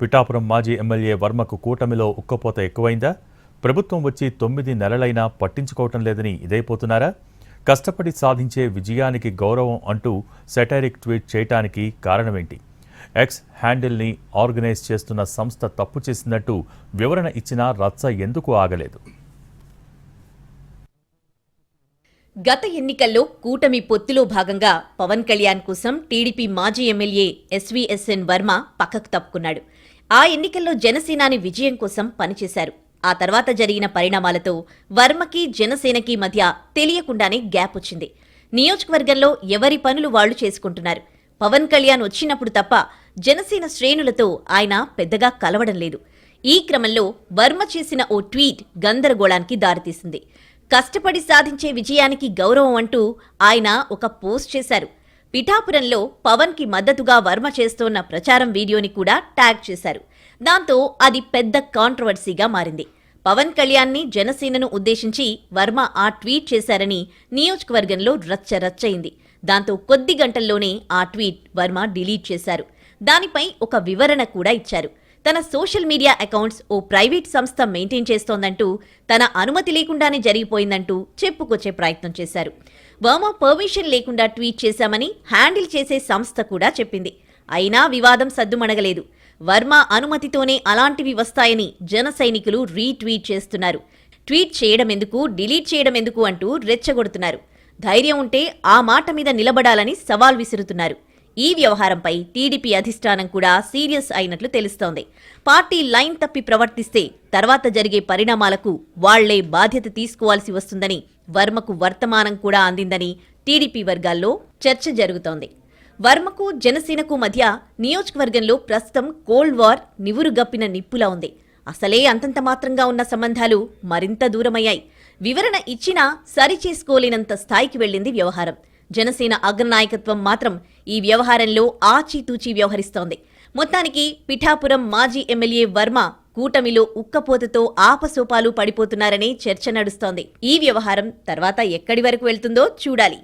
పిఠాపురం మాజీ ఎమ్మెల్యే వర్మకు కూటమిలో ఉక్కపోత ఎక్కువైందా? ప్రభుత్వం వచ్చి తొమ్మిది నెలలైనా పట్టించుకోవటం లేదని ఇదైపోతున్నారా? కష్టపడి సాధించే విజయానికి గౌరవం అంటూ సెటైరిక్ ట్వీట్ చేయటానికి కారణమేంటి? ఎక్స్ హ్యాండిల్ని ఆర్గనైజ్ చేస్తున్న సంస్థ తప్పు చేసినట్టు వివరణ ఇచ్చినా రచ్చ ఎందుకు ఆగలేదు? గత ఎన్నికల్లో కూటమి పొత్తులో భాగంగా పవన్ కళ్యాణ్ కోసం టీడీపీ మాజీ ఎమ్మెల్యే ఎస్వీఎస్ఎన్ వర్మ పక్కకు తప్పుకున్నాడు. ఆ ఎన్నికల్లో జనసేనాని విజయం కోసం పనిచేశారు. ఆ తర్వాత జరిగిన పరిణామాలతో వర్మకి జనసేనకి మధ్య తెలియకుండానే గ్యాప్ వచ్చింది. నియోజకవర్గంలో ఎవరి పనులు వాళ్ళు చేసుకుంటున్నారు? పవన్ కళ్యాణ్ వచ్చినప్పుడు తప్ప జనసేన శ్రేణులతో ఆయన పెద్దగా కలవడం లేదు. ఈ క్రమంలో వర్మ చేసిన ఓ ట్వీట్ గందరగోళానికి దారితీసింది. కష్టపడి సాధించే విజయానికి గౌరవం అంటూ ఆయన ఒక పోస్ట్ చేశారు. పిఠాపురంలో పవన్కి మద్దతుగా వర్మ చేస్తోన్న ప్రచారం వీడియోని కూడా ట్యాగ్ చేశారు. దాంతో అది పెద్ద కాంట్రవర్సీగా మారింది. పవన్ కళ్యాణ్ని జనసేనను ఉద్దేశించి వర్మ ఆ ట్వీట్ చేశారని నియోజకవర్గంలో రచ్చ రచ్చయింది. దాంతో కొద్ది గంటల్లోనే ఆ ట్వీట్ వర్మ డిలీట్ చేశారు. దానిపై ఒక వివరణ కూడా ఇచ్చారు. తన సోషల్ మీడియా అకౌంట్స్ ఓ ప్రైవేట్ సంస్థ మెయింటైన్ చేస్తోందంటూ తన అనుమతి లేకుండానే జరిగిపోయిందంటూ చెప్పుకొచ్చే ప్రయత్నం చేశారు. వర్మ పర్మిషన్ లేకుండా ట్వీట్ చేశామని హ్యాండిల్ చేసే సంస్థ కూడా చెప్పింది. అయినా వివాదం సద్దుమణగలేదు. వర్మ అనుమతితోనే అలాంటివి వస్తాయని జన సైనికులు రీట్వీట్ చేస్తున్నారు. ట్వీట్ చేయడం ఎందుకు డిలీట్ చేయడం ఎందుకు అంటూ రెచ్చగొడుతున్నారు. ధైర్యం ఉంటే ఆ మాట మీద నిలబడాలని సవాల్ విసురుతున్నారు. ఈ వ్యవహారంపై టీడీపీ అధిష్టానం కూడా సీరియస్ అయినట్లు తెలుస్తోంది. పార్టీ లైన్ తప్పి ప్రవర్తిస్తే తర్వాత జరిగే పరిణామాలకు వాళ్ళే బాధ్యత తీసుకోవాల్సి వస్తుందని వర్మకు వర్తమానం కూడా అందిందని టీడీపీ వర్గాల్లో చర్చ జరుగుతోంది. వర్మకు జనసేనకు మధ్య నియోజకవర్గంలో ప్రస్తుతం కోల్డ్ వార్ నివురుగప్పిన నిప్పులా ఉంది. అసలే అంతంత మాత్రంగా ఉన్న సంబంధాలు మరింత దూరమయ్యాయి. వివరణ ఇచ్చినా సరిచేసుకోలేనంత స్థాయికి వెళ్ళింది వ్యవహారం. జనసేన అగ్రనాయకత్వం మాత్రం ఈ వ్యవహారంలో ఆచితూచి వ్యవహరిస్తోంది. మొత్తానికి పిఠాపురం మాజీ ఎమ్మెల్యే వర్మ కూటమిలో ఉక్కపోతతో ఆపసోపాలు పడిపోతున్నారనే చర్చ నడుస్తోంది. ఈ వ్యవహారం తర్వాత ఎక్కడి వరకు వెళ్తుందో చూడాలి.